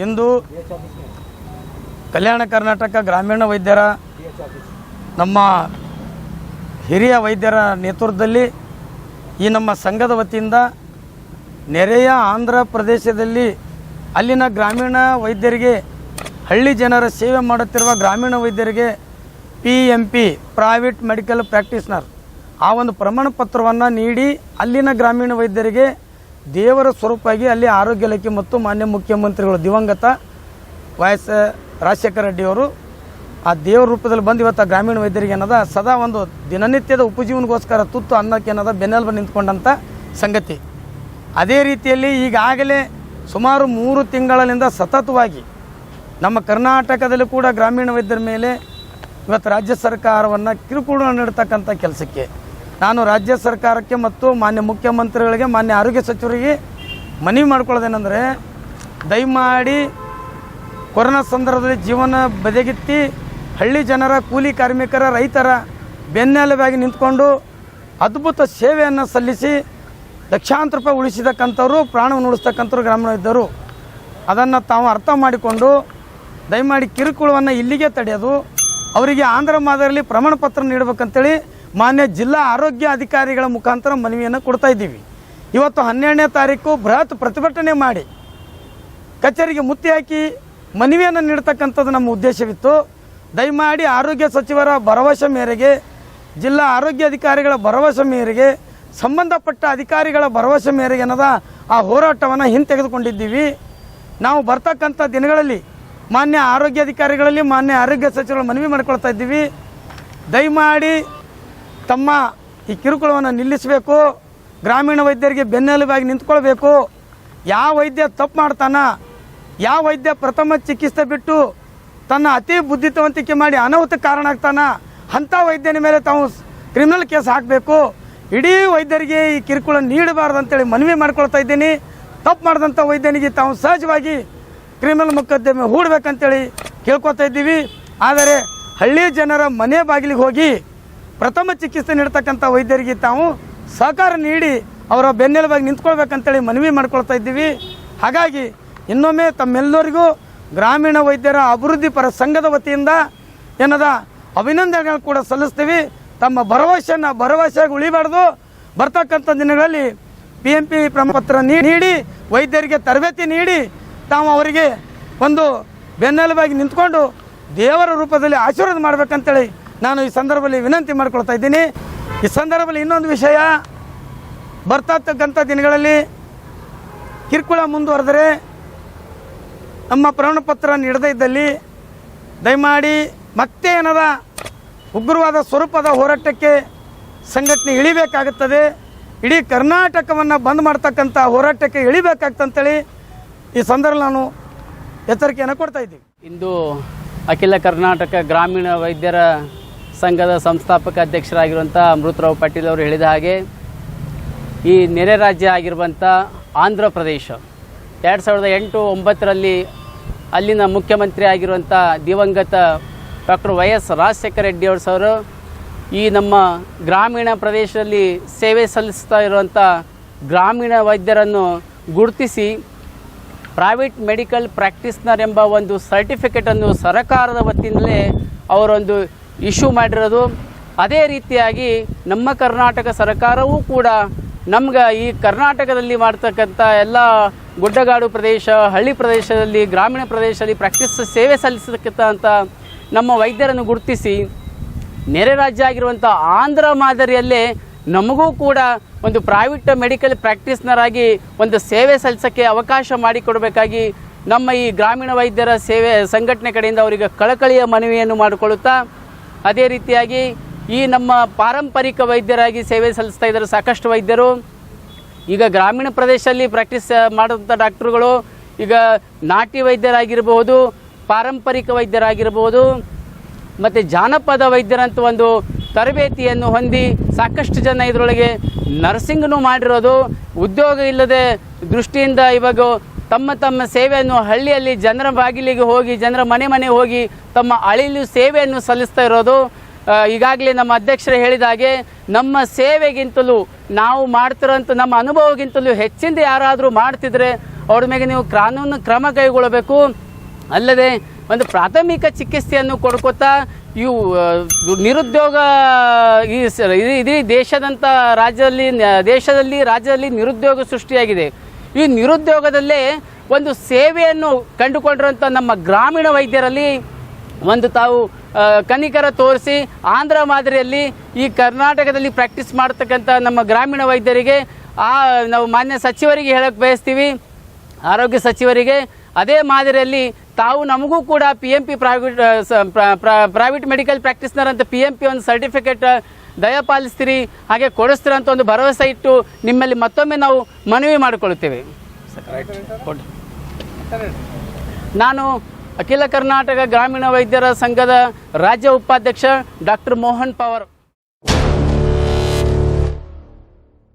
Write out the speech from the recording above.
ಇಂದು ಕಲ್ಯಾಣ ಕರ್ನಾಟಕ ಗ್ರಾಮೀಣ ವೈದ್ಯರ ನಮ್ಮ ಹಿರಿಯ ವೈದ್ಯರ ನೇತೃತ್ವದಲ್ಲಿ ಈ ನಮ್ಮ ಸಂಘದ ವತಿಯಿಂದ ನೆರೆಯ ಆಂಧ್ರ ಪ್ರದೇಶದಲ್ಲಿ ಅಲ್ಲಿನ ಗ್ರಾಮೀಣ ವೈದ್ಯರಿಗೆ, ಹಳ್ಳಿ ಜನರ ಸೇವೆ ಮಾಡುತ್ತಿರುವ ಗ್ರಾಮೀಣ ವೈದ್ಯರಿಗೆ P M P private medical practitioner ಆ ಒಂದು ಪ್ರಮಾಣ ಪತ್ರವನ್ನು ನೀಡಿ ಅಲ್ಲಿನ ಗ್ರಾಮೀಣ ವೈದ್ಯರಿಗೆ ದೇವರ ಸ್ವರೂಪವಾಗಿ ಅಲ್ಲಿ ಆರೋಗ್ಯ ಇಲಾಖೆ ಮತ್ತು ಮಾನ್ಯ ಮುಖ್ಯಮಂತ್ರಿಗಳು ದಿವಂಗತ ವೈ ಎಸ್ ರಾಜಶೇಖರ ರೆಡ್ಡಿಯವರು ಆ ದೇವರ ರೂಪದಲ್ಲಿ ಬಂದು ಇವತ್ತು ಗ್ರಾಮೀಣ ವೈದ್ಯರಿಗೆ ಏನದ ಸದಾ ಒಂದು ದಿನನಿತ್ಯದ ಉಪಜೀವನಗೋಸ್ಕರ ತುತ್ತು ಅನ್ನಕ್ಕೆ ಏನದ ಬೆನ್ನೆಲುಬು ನಿಂತ್ಕೊಂಡಂಥ ಸಂಗತಿ. ಅದೇ ರೀತಿಯಲ್ಲಿ ಈಗಾಗಲೇ ಸುಮಾರು ಮೂರು ತಿಂಗಳಿಂದ ಸತತವಾಗಿ ನಮ್ಮ ಕರ್ನಾಟಕದಲ್ಲಿ ಕೂಡ ಗ್ರಾಮೀಣ ವೈದ್ಯರ ಮೇಲೆ ಇವತ್ತು ರಾಜ್ಯ ಸರ್ಕಾರವನ್ನು ಕಿರುಕುಳ ನೀಡ್ತಕ್ಕಂಥ ಕೆಲಸಕ್ಕೆ ನಾನು ರಾಜ್ಯ ಸರ್ಕಾರಕ್ಕೆ ಮತ್ತು ಮಾನ್ಯ ಮುಖ್ಯಮಂತ್ರಿಗಳಿಗೆ, ಮಾನ್ಯ ಆರೋಗ್ಯ ಸಚಿವರಿಗೆ ಮನವಿ ಮಾಡ್ಕೊಳ್ಳೋದೇನೆಂದರೆ, ದಯಮಾಡಿ ಕೊರೋನಾ ಸಂದರ್ಭದಲ್ಲಿ ಜೀವನ ಬದಿಗಿತ್ತಿ ಹಳ್ಳಿ ಜನರ, ಕೂಲಿ ಕಾರ್ಮಿಕರ, ರೈತರ ಬೆನ್ನೆಲುಬಾಗಿ ನಿಂತ್ಕೊಂಡು ಅದ್ಭುತ ಸೇವೆಯನ್ನು ಸಲ್ಲಿಸಿ ಲಕ್ಷಾಂತರ ರೂಪಾಯಿ ಉಳಿಸಿದಕ್ಕಂಥವ್ರು, ಪ್ರಾಣವನ್ನು ಉಳಿಸ್ತಕ್ಕಂಥವ್ರು ಗ್ರಾಮೀಣ ಇದ್ದರು. ಅದನ್ನು ತಾವು ಅರ್ಥ ಮಾಡಿಕೊಂಡು ದಯಮಾಡಿ ಕಿರುಕುಳವನ್ನು ಇಲ್ಲಿಗೆ ತಡೆಯೋದು ಅವರಿಗೆ ಆಂಧ್ರ ಮಾದರಿಯಲ್ಲಿ ಪ್ರಮಾಣ ಪತ್ರ ನೀಡಬೇಕಂತೇಳಿ ಮಾನ್ಯ ಜಿಲ್ಲಾ ಆರೋಗ್ಯ ಅಧಿಕಾರಿಗಳ ಮುಖಾಂತರ ಮನವಿಯನ್ನು ಕೊಡ್ತಾ ಇದ್ದೀವಿ. ಇವತ್ತು ಹನ್ನೆರಡನೇ ತಾರೀಕು ಬೃಹತ್ ಪ್ರತಿಭಟನೆ ಮಾಡಿ ಕಚೇರಿಗೆ ಮುತ್ತಿ ಹಾಕಿ ಮನವಿಯನ್ನು ನೀಡತಕ್ಕಂಥದ್ದು ನಮ್ಮ ಉದ್ದೇಶವಿತ್ತು. ದಯಮಾಡಿ ಆರೋಗ್ಯ ಸಚಿವರ ಭರವಸೆ ಮೇರೆಗೆ, ಜಿಲ್ಲಾ ಆರೋಗ್ಯ ಅಧಿಕಾರಿಗಳ ಭರವಸೆ ಮೇರೆಗೆ, ಸಂಬಂಧಪಟ್ಟ ಅಧಿಕಾರಿಗಳ ಭರವಸೆ ಮೇರೆಗೆ ಅನ್ನೋದ ಆ ಹೋರಾಟವನ್ನು ಹಿಂತೆಗೆದುಕೊಂಡಿದ್ದೀವಿ. ನಾವು ಬರ್ತಕ್ಕಂಥ ದಿನಗಳಲ್ಲಿ ಮಾನ್ಯ ಆರೋಗ್ಯ ಅಧಿಕಾರಿಗಳಲ್ಲಿ ಮಾನ್ಯ ಆರೋಗ್ಯ ಸಚಿವರು ಮನವಿ ಮಾಡ್ಕೊಳ್ತಾ ಇದ್ದೀವಿ. ದಯಮಾಡಿ ತಮ್ಮ ಈ ಕಿರುಕುಳವನ್ನು ನಿಲ್ಲಿಸಬೇಕು, ಗ್ರಾಮೀಣ ವೈದ್ಯರಿಗೆ ಬೆನ್ನೆಲುಬಾಗಿ ನಿಂತ್ಕೊಳ್ಬೇಕು. ಯಾವ ವೈದ್ಯ ತಪ್ಪು ಮಾಡ್ತಾನ, ಯಾವ ವೈದ್ಯ ಪ್ರಥಮ ಚಿಕಿತ್ಸೆ ಬಿಟ್ಟು ತನ್ನ ಅತಿ ಬುದ್ಧಿವಂತಿಕೆ ಮಾಡಿ ಅನಾಹುತ ಕಾರಣ ಆಗ್ತಾನ, ಅಂಥ ವೈದ್ಯನ ಮೇಲೆ ತಾವು ಕ್ರಿಮಿನಲ್ ಕೇಸ್ ಹಾಕಬೇಕು. ಇಡೀ ವೈದ್ಯರಿಗೆ ಈ ಕಿರುಕುಳ ನೀಡಬಾರ್ದು ಅಂತೇಳಿ ಮನವಿ ಮಾಡ್ಕೊಳ್ತಾ ಇದ್ದೀನಿ. ತಪ್ಪು ಮಾಡಿದಂಥ ವೈದ್ಯನಿಗೆ ತಾವು ಸಹಜವಾಗಿ ಕ್ರಿಮಿನಲ್ ಮೊಕದ್ದಮೆ ಹೂಡಬೇಕಂತೇಳಿ ಕೇಳ್ಕೊತಾ ಇದ್ದೀವಿ. ಆದರೆ ಹಳ್ಳಿ ಜನರ ಮನೆ ಬಾಗಿಲಿಗೆ ಹೋಗಿ ಪ್ರಥಮ ಚಿಕಿತ್ಸೆ ನೀಡತಕ್ಕಂಥ ವೈದ್ಯರಿಗೆ ತಾವು ಸಹಕಾರ ನೀಡಿ ಅವರ ಬೆನ್ನೆಲುಬಾಗಿ ನಿಂತ್ಕೊಳ್ಬೇಕಂತೇಳಿ ಮನವಿ ಮಾಡ್ಕೊಳ್ತಾ ಇದ್ದೀವಿ. ಹಾಗಾಗಿ ಇನ್ನೊಮ್ಮೆ ತಮ್ಮೆಲ್ಲರಿಗೂ ಗ್ರಾಮೀಣ ವೈದ್ಯರ ಅಭಿವೃದ್ಧಿ ಪರ ಸಂಘದ ವತಿಯಿಂದ ಏನದ ಅಭಿನಂದನೆಗಳು ಕೂಡ ಸಲ್ಲಿಸ್ತೀವಿ. ತಮ್ಮ ಭರವಸೆಯನ್ನು ಭರವಸೆಯಾಗಿ ಉಳಿಬಾರ್ದು. ಬರ್ತಕ್ಕಂಥ ದಿನಗಳಲ್ಲಿ ಪಿ ಎಂ ಪಿ ಪ್ರಮಾಣಪತ್ರ ನೀಡಿ, ವೈದ್ಯರಿಗೆ ತರಬೇತಿ ನೀಡಿ ತಾವು ಅವರಿಗೆ ಒಂದು ಬೆನ್ನೆಲುಬಾಗಿ ನಿಂತ್ಕೊಂಡು ದೇವರ ರೂಪದಲ್ಲಿ ಆಶೀರ್ವಾದ ಮಾಡ್ಬೇಕಂತೇಳಿ ನಾನು ಈ ಸಂದರ್ಭದಲ್ಲಿ ವಿನಂತಿ ಮಾಡ್ಕೊಳ್ತಾ ಇದ್ದೀನಿ. ಈ ಸಂದರ್ಭದಲ್ಲಿ ಇನ್ನೊಂದು ವಿಷಯ. ಬರ್ತಕ್ಕಂಥ ದಿನಗಳಲ್ಲಿ ಕಿರುಕುಳ ಮುಂದುವರೆದರೆ ನಮ್ಮ ಪ್ರಮಾಣಪತ್ರ ನೀಡದೇ ಇದ್ದಲ್ಲಿ ದಯಮಾಡಿ ಮತ್ತೆ ಏನದ ಉಗ್ರವಾದ ಸ್ವರೂಪದ ಹೋರಾಟಕ್ಕೆ ಸಂಘಟನೆ ಇಳಿಬೇಕಾಗುತ್ತದೆ. ಇಡೀ ಕರ್ನಾಟಕವನ್ನು ಬಂದ್ ಮಾಡ್ತಕ್ಕಂಥ ಹೋರಾಟಕ್ಕೆ ಇಳಿಬೇಕಾಗ್ತಂತೇಳಿ ಈ ಸಂದರ್ಭ ನಾನು ಎಚ್ಚರಿಕೆಯನ್ನು ಕೊಡ್ತಾ ಇದ್ದೀವಿ ಇಂದು ಅಖಿಲ ಕರ್ನಾಟಕ ಗ್ರಾಮೀಣ ವೈದ್ಯರ ಸಂಘದ ಸಂಸ್ಥಾಪಕ ಅಧ್ಯಕ್ಷರಾಗಿರುವಂಥ ಅಮೃತರಾವ್ ಪಾಟೀಲ್ ಅವರು ಹೇಳಿದ ಹಾಗೆ, ಈ ನೆರೆ ರಾಜ್ಯ ಆಗಿರುವಂಥ ಆಂಧ್ರ ಪ್ರದೇಶ, ಎರಡು ಸಾವಿರದ ಎಂಟು ಒಂಬತ್ತರಲ್ಲಿ ಅಲ್ಲಿನ ಮುಖ್ಯಮಂತ್ರಿ ಆಗಿರುವಂಥ ದಿವಂಗತ doctor Y S Rajashekhara Reddy ಅವರು ಸರ್, ಈ ನಮ್ಮ ಗ್ರಾಮೀಣ ಪ್ರದೇಶದಲ್ಲಿ ಸೇವೆ ಸಲ್ಲಿಸ್ತಾ ಇರುವಂಥ ಗ್ರಾಮೀಣ ವೈದ್ಯರನ್ನು ಗುರುತಿಸಿ ಪ್ರೈವೇಟ್ ಮೆಡಿಕಲ್ ಪ್ರಾಕ್ಟೀಸ್ನರ್ ಎಂಬ ಒಂದು ಸರ್ಟಿಫಿಕೇಟನ್ನು ಸರಕಾರದ ವತಿಯಿಂದಲೇ ಅವರೊಂದು ಇಶ್ಯೂ ಮಾಡಿರೋದು. ಅದೇ ರೀತಿಯಾಗಿ ನಮ್ಮ ಕರ್ನಾಟಕ ಸರ್ಕಾರವೂ ಕೂಡ ನಮ್ಗೆ ಈ ಕರ್ನಾಟಕದಲ್ಲಿ ಮಾಡ್ತಕ್ಕಂಥ ಎಲ್ಲ ಗುಡ್ಡಗಾಡು ಪ್ರದೇಶ, ಹಳ್ಳಿ ಪ್ರದೇಶದಲ್ಲಿ, ಗ್ರಾಮೀಣ ಪ್ರದೇಶದಲ್ಲಿ ಪ್ರಾಕ್ಟೀಸ್ ಸೇವೆ ಸಲ್ಲಿಸತಕ್ಕಂಥ ನಮ್ಮ ವೈದ್ಯರನ್ನು ಗುರುತಿಸಿ ನೆರೆ ರಾಜ್ಯ ಆಗಿರುವಂಥ ಆಂಧ್ರ ಮಾದರಿಯಲ್ಲೇ ನಮಗೂ ಕೂಡ ಒಂದು ಪ್ರೈವೇಟ್ ಮೆಡಿಕಲ್ ಪ್ರಾಕ್ಟೀಸ್ನರ್ ಆಗಿ ಒಂದು ಸೇವೆ ಸಲ್ಲಿಸೋಕ್ಕೆ ಅವಕಾಶ ಮಾಡಿಕೊಡಬೇಕಾಗಿ ನಮ್ಮ ಈ ಗ್ರಾಮೀಣ ವೈದ್ಯರ ಸೇವೆ ಸಂಘಟನೆ ಕಡೆಯಿಂದ ಅವರಿಗೆ ಕಳಕಳಿಯ ಮನವಿಯನ್ನು ಮಾಡಿಕೊಳ್ಳುತ್ತಾ ಅದೇ ರೀತಿಯಾಗಿ ಈ ನಮ್ಮ ಪಾರಂಪರಿಕ ವೈದ್ಯರಾಗಿ ಸೇವೆ ಸಲ್ಲಿಸ್ತಾ ಇದ್ದಾರೆ ಸಾಕಷ್ಟು ವೈದ್ಯರು. ಈಗ ಗ್ರಾಮೀಣ ಪ್ರದೇಶದಲ್ಲಿ ಪ್ರಾಕ್ಟೀಸ್ ಮಾಡುವಂಥ ಡಾಕ್ಟ್ರುಗಳು ಈಗ ನಾಟಿ ವೈದ್ಯರಾಗಿರ್ಬೋದು ಪಾರಂಪರಿಕ ವೈದ್ಯರಾಗಿರ್ಬೋದು ಮತ್ತು ಜಾನಪದ ವೈದ್ಯರಂತ ಒಂದು ತರಬೇತಿಯನ್ನು ಹೊಂದಿ ಸಾಕಷ್ಟು ಜನ ಇದರೊಳಗೆ ನರ್ಸಿಂಗ್ನು ಮಾಡಿರೋದು. ಉದ್ಯೋಗ ಇಲ್ಲದೆ ದೃಷ್ಟಿಯಿಂದ ಇವಾಗ ತಮ್ಮ ತಮ್ಮ ಸೇವೆಯನ್ನು ಹಳ್ಳಿಯಲ್ಲಿ ಜನರ ಬಾಗಿಲಿಗೆ ಹೋಗಿ, ಜನರ ಮನೆ ಮನೆ ಹೋಗಿ ತಮ್ಮ ಅಳಿಲು ಸೇವೆಯನ್ನು ಸಲ್ಲಿಸ್ತಾ ಇರೋದು. ಈಗಾಗಲೇ ನಮ್ಮ ಅಧ್ಯಕ್ಷರು ಹೇಳಿದ ಹಾಗೆ ನಮ್ಮ ಸೇವೆಗಿಂತಲೂ ನಾವು ಮಾಡ್ತಿರೋಂಥ ನಮ್ಮ ಅನುಭವಗಿಂತಲೂ ಹೆಚ್ಚಿಂದ ಯಾರಾದರೂ ಮಾಡ್ತಿದ್ರೆ ಅವ್ರ ಮೇಲೆ ನೀವು ಕಾನೂನು ಕ್ರಮ ಕೈಗೊಳ್ಳಬೇಕು. ಅಲ್ಲದೆ ಒಂದು ಪ್ರಾಥಮಿಕ ಚಿಕಿತ್ಸೆಯನ್ನು ಕೊಡ್ಕೊತಾ ಇವು ನಿರುದ್ಯೋಗ ಈ ಇಡೀ ದೇಶದಂಥ ರಾಜ್ಯದಲ್ಲಿ ದೇಶದಲ್ಲಿ ರಾಜ್ಯದಲ್ಲಿ ನಿರುದ್ಯೋಗ ಸೃಷ್ಟಿಯಾಗಿದೆ. ಈ ನಿರುದ್ಯೋಗದಲ್ಲೇ ಒಂದು ಸೇವೆಯನ್ನು ಕಂಡುಕೊಂಡಿರುವಂಥ ನಮ್ಮ ಗ್ರಾಮೀಣ ವೈದ್ಯರಲ್ಲಿ ಒಂದು ತಾವು ಕನಿಕರ ತೋರಿಸಿ ಆಂಧ್ರ ಮಾದರಿಯಲ್ಲಿ ಈ ಕರ್ನಾಟಕದಲ್ಲಿ ಪ್ರಾಕ್ಟೀಸ್ ಮಾಡ್ತಕ್ಕಂಥ ನಮ್ಮ ಗ್ರಾಮೀಣ ವೈದ್ಯರಿಗೆ, ಆ, ನಾವು ಮಾನ್ಯ ಸಚಿವರಿಗೆ ಹೇಳಕ್ಕೆ ಬಯಸ್ತೀವಿ, ಆರೋಗ್ಯ ಸಚಿವರಿಗೆ. ಅದೇ ಮಾದರಿಯಲ್ಲಿ ತಾವು ನಮಗೂ ಕೂಡ P M P private private medical practitioner ಅಂತ ಪಿ ಎಂ ಪಿ ಒಂದು ಸರ್ಟಿಫಿಕೇಟ್ ದಯಪಾಲಿಸ್ತೀರಿ ಹಾಗೆ ಕೊಡಿಸ್ತೀರ ಅಂತ ಒಂದು ಭರವಸೆ ಇಟ್ಟು ನಿಮ್ಮಲ್ಲಿ ಮತ್ತೊಮ್ಮೆ ನಾವು ಮನವಿ ಮಾಡಿಕೊಳ್ಳುತ್ತೇವೆ. ನಾನು ಅಖಿಲ ಕರ್ನಾಟಕ ಗ್ರಾಮೀಣ ವೈದ್ಯರ ಸಂಘದ ರಾಜ್ಯ ಉಪಾಧ್ಯಕ್ಷ ಡಾಕ್ಟರ್ ಮೋಹನ್ ಪವರ್